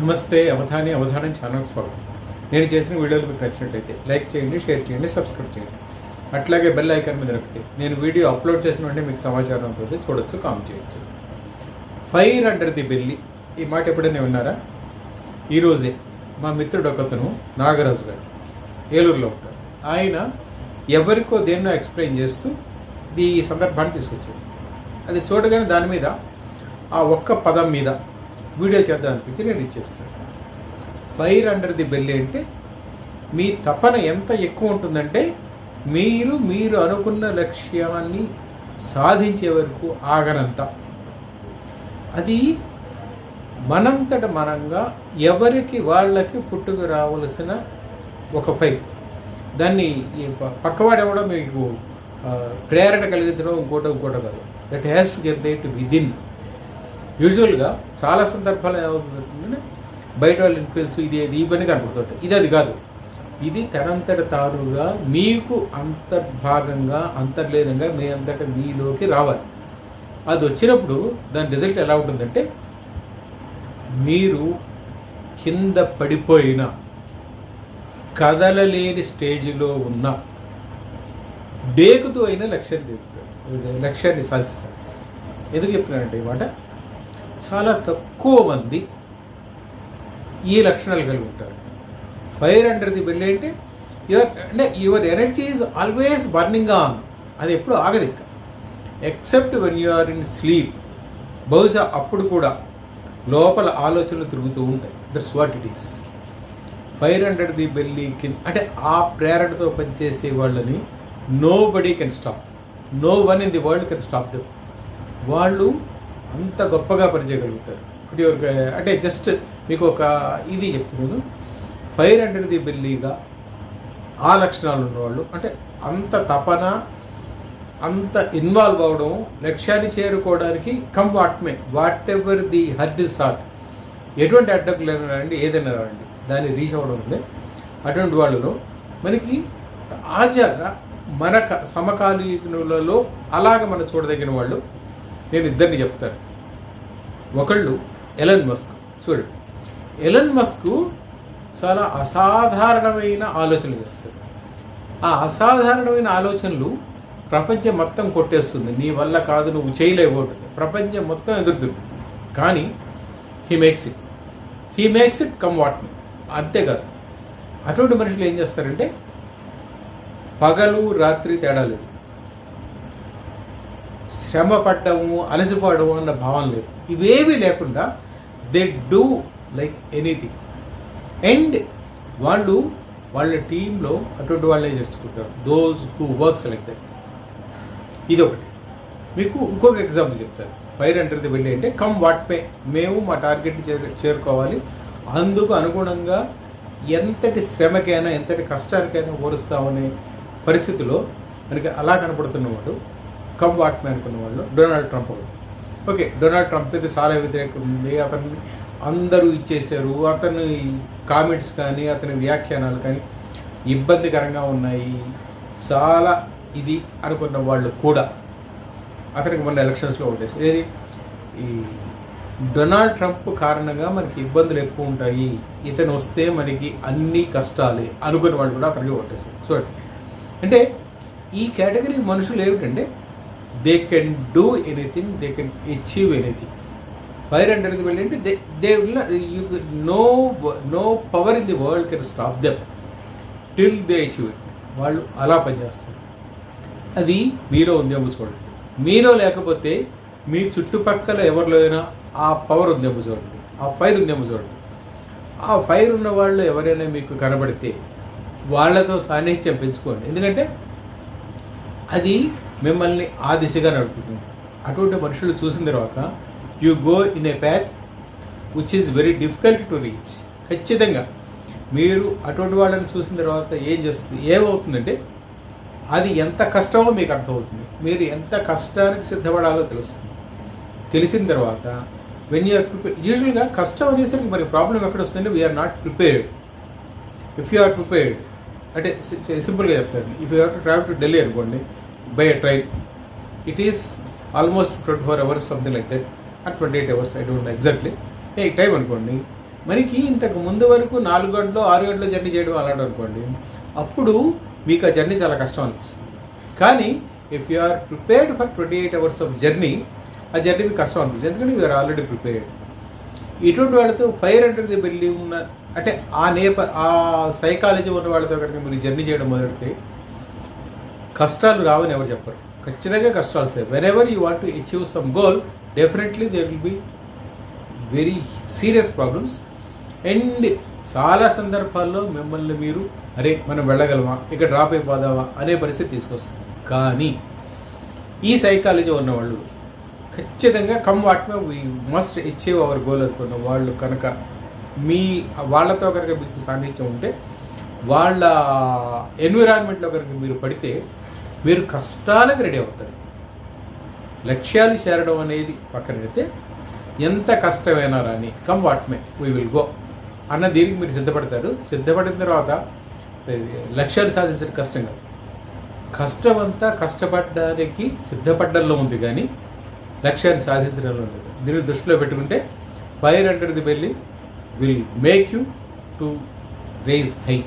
నమస్తే అవధాని అవధానం ఛానల్ స్వాగతం. నేను చేసిన వీడియోలు మీకు నచ్చినట్టయితే లైక్ చేయండి షేర్ చేయండి సబ్స్క్రైబ్ చేయండి. అట్లాగే బెల్ ఐకాన్ మీద నొక్కితే నేను వీడియో అప్లోడ్ చేసిన వెంటనే మీకు సమాచారం అవుతుంది చూడొచ్చు కామెంట్ చేయొచ్చు. ఫైర్ అండర్ ది బెల్లి ఈ మాట ఎప్పుడైనా విన్నారా? ఈరోజే మా మిత్రుడు ఒకతను నాగరాజు గారు ఏలూరులో ఉంటారు. ఆయన ఎవరికో దేన్నో ఎక్స్ప్లెయిన్ చేస్తూ ఈ సందర్భాన్ని తీసుకొచ్చారు. అది చూడగానే దాని మీద ఆ ఒక్క పదం మీద వీడియో చేద్దాం అనిపించి నేను ఇచ్చేస్తాను. ఫైర్ అండర్ ది బెల్లి అంటే మీ తపన ఎంత ఎక్కువ ఉంటుందంటే మీరు మీరు అనుకున్న లక్ష్యాన్ని సాధించే వరకు ఆగనంత. అది మనంతట మనంగా ఎవరికి వాళ్ళకి పుట్టుకు రావలసిన ఒక ఫైర్ దాన్ని ఈ పక్కవాడు ఎవడో మీకు ప్రేరణ కలిగించడం ఇంకోటో ఇంకోటో కాదు. That has to generate within యూజువల్గా చాలా సందర్భాలు ఏమవుతుందంటే బయట వాళ్ళ ఇన్ఫ్లుయెన్స్ ఇది ఇది ఇవన్నీ కనపడుతుంటాయి. ఇది అది కాదు. ఇది తనంతట తానుగా మీకు అంతర్భాగంగా అంతర్లీనంగా మీ అంతట మీలోకి రావాలి. అది వచ్చినప్పుడు దాని రిజల్ట్ ఎలా ఉంటుందంటే మీరు కింద పడిపోయిన కదలలేని స్టేజ్లో ఉన్న డేకుతో అయినా లక్ష్యాన్ని తీరుతారు లక్ష్యాన్ని సాధిస్తారు. ఎందుకు చెప్తున్నానంటే ఈ మాట? చాలా తక్కువ మంది ఈ లక్షణాలు కలిగి ఉంటారు. ఫైర్ అండర్ ది బెల్ అంటే యువర్ అంటే your energy is always burning on అది ఎప్పుడు ఆగదు ఇంకా. Except when you are in sleep బహుశా అప్పుడు కూడా లోపల ఆలోచనలు తిరుగుతూ ఉంటాయి. That's what it is fire under the belly కింద అంటే ఆ ప్రేరణతో పనిచేసే వాళ్ళని nobody can stop no one in the world can stop them వాళ్ళు అంత గొప్పగా పనిచేయగలుగుతారు. ఇప్పుడు ఎవరికి uh, అంటే జస్ట్ మీకు ఒక ఇది చెప్తున్నాను. ఫైర్ అండర్ ది బిల్లీగా ఆ లక్షణాలు ఉన్నవాళ్ళు అంటే అంత తపన అంత ఇన్వాల్వ్ అవడం లక్ష్యాన్ని చేరుకోవడానికి come what may whatever the hurdles ఎటువంటి అడ్డంకులైనా రండి ఏదైనా రండి దాన్ని రీచ్ అవ్వడం ఉంది అటువంటి వాళ్ళలో మనకి తాజాగా మన సమకాలీనులలో అలాగ మనం చూడదగిన వాళ్ళు నేను ఇద్దరిని చెప్తాను. ఒకళ్ళు ఎలన్ మస్క్. చూడండి ఎలన్ మస్క్ చాలా అసాధారణమైన ఆలోచనలు చేస్తాడు. ఆ అసాధారణమైన ఆలోచనలు ప్రపంచం మొత్తం కొట్టేస్తుంది. నీ వల్ల కాదు నువ్వు చేయలేవు అంటుంది. ప్రపంచం మొత్తం ఎదురుతుంది. కానీ he makes it he makes it come what may అంతేకాదు అటువంటి మనుషులు ఏం చేస్తారంటే పగలు రాత్రి తేడా లేదు. శ్రమ పడ్డము అలసిపోవడము అన్న భావం లేదు. ఇవేమీ లేకుండా they do like anything and వాళ్ళు వాళ్ళ టీంలో అటువంటి వాళ్ళే చేర్చుకుంటారు. Those who works like that ఇది ఒకటి మీకు ఇంకొక ఎగ్జాంపుల్ చెప్తాను. ఫైర్ అంటర్ది వెళ్ళి అంటే కమ్ వాట్ పే మేము మా టార్గెట్ చేరుకోవాలి. అందుకు అనుగుణంగా ఎంతటి శ్రమకైనా ఎంతటి కష్టానికైనా ఓరుస్తామనే పరిస్థితిలో మనకి అలా కనపడుతున్నవాడు కబ్ వాట్మే అనుకున్న వాళ్ళు Donald Trump okay Donald Trump అయితే చాలా వ్యతిరేకం ఉంది. అతన్ని అందరూ ఇచ్చేసారు అతని కామెంట్స్ కానీ అతని వ్యాఖ్యానాలు కానీ ఇబ్బందికరంగా ఉన్నాయి. చాలా ఇది అనుకున్న వాళ్ళు కూడా అతనికి మొన్న ఎలక్షన్స్లో ఓటేశారు. ఏది? ఈ డొనాల్డ్ ట్రంప్ కారణంగా మనకి ఇబ్బందులు ఎక్కువ ఉంటాయి. ఇతను వస్తే మనకి అన్ని కష్టాలే అనుకున్న వాళ్ళు కూడా అతనికి ఓటేశారు. చూడండి. అంటే ఈ కేటగిరీ మనుషులు ఏమిటంటే they can do anything they can achieve anything fire హండ్రెడ్కి వెళ్ళి అంటే they they will you know no power in the world can stop them till they achieve it వాళ్ళు అలా పనిచేస్తారు. అది మీలో ఉందేమో చూడండి. మీలో లేకపోతే మీ చుట్టుపక్కల ఎవరిలో అయినా ఆ పవర్ ఉందేమో చూడండి. ఆ ఫైర్ ఉందేమో చూడండి. ఆ ఫైర్ ఉన్న వాళ్ళు ఎవరైనా మీకు కనబడితే వాళ్ళతో సాన్నిహిత్యం పెంచుకోండి. ఎందుకంటే అది మిమ్మల్ని ఆ దిశగా నడుపుతుంది. అటువంటి మనుషులు చూసిన తర్వాత you go in a path which is very difficult to reach ఖచ్చితంగా. మీరు అటువంటి వాళ్ళని చూసిన తర్వాత ఏం చేస్తుంది? ఏమవుతుందంటే అది ఎంత కష్టమో మీకు అర్థమవుతుంది. మీరు ఎంత కష్టానికి సిద్ధపడాలో తెలుస్తుంది. తెలిసిన తర్వాత వెన్ యూఆర్ ప్రిపేర్ యూజువల్గా కష్టం అనేసరికి మరి ప్రాబ్లం ఎక్కడ వస్తుందంటే we're not prepared if you are prepared అంటే సింపుల్గా చెప్తాను. If you have to travel to Delhi అనుకోండి by a train it is almost twenty four hours something like that at twenty eight hours I don't exactly a time అనుకోండి మనకి ఇంతకు ముందు వరకు నాలుగు గంటలు ఆరు గంటలు జర్నీ చేయడం అలాంటి అనుకోండి అప్పుడు మీకు ఆ జర్నీ చాలా కష్టం అనిపిస్తుంది. కానీ if you are prepared for twenty eight hours of journey ఆ జర్నీ మీకు కష్టం అనిపిస్తుంది. ఎందుకంటే యూఆర్ ఆల్రెడీ ప్రిపేర్డ్ ఇటువంటి వాళ్ళతో ఫైర్ అండర్ ది బిల్లి ఉన్న అంటే ఆ నేప ఆ సైకాలజీ ఉన్న వాళ్ళతో కనుక మీరు జర్నీ చేయడం మొదలెడితే కష్టాలు రావని ఎవరు చెప్పరు. ఖచ్చితంగా కష్టాలు వస్తాయి. Whenever you want to achieve some goal definitely there will be very serious problems and చాలా సందర్భాల్లో మిమ్మల్ని మీరు అరే మనం వెళ్ళగలమా? ఇక్కడ డ్రాప్ అయిపోదామా? అనే పరిస్థితి తీసుకొస్తుంది. కానీ ఈ సైకాలజీ ఉన్నవాళ్ళు ఖచ్చితంగా come what may we must achieve our goal అనుకున్న వాళ్ళు కనుక మీ వాళ్ళతో కనుక మీకు సాన్నిధ్యం ఉంటే వాళ్ళ ఎన్విరాన్మెంట్లో కనుక మీరు పడితే మీరు కష్టాలకు రెడీ అవుతారు. లక్ష్యాలు చేరడం అనేది పక్కన అయితే ఎంత కష్టమైనా రాని come what may we will go అన్న దీనికి మీరు సిద్ధపడతారు. సిద్ధపడిన తర్వాత లక్ష్యాలు సాధించడం కష్టం కాదు. కష్టం అంతా కష్టపడడానికి సిద్ధపడ్డంలో ఉంది కానీ లక్ష్యాన్ని సాధించడంలో లేదు. దీన్ని దృష్టిలో పెట్టుకుంటే fire under the belly will make you to raise high.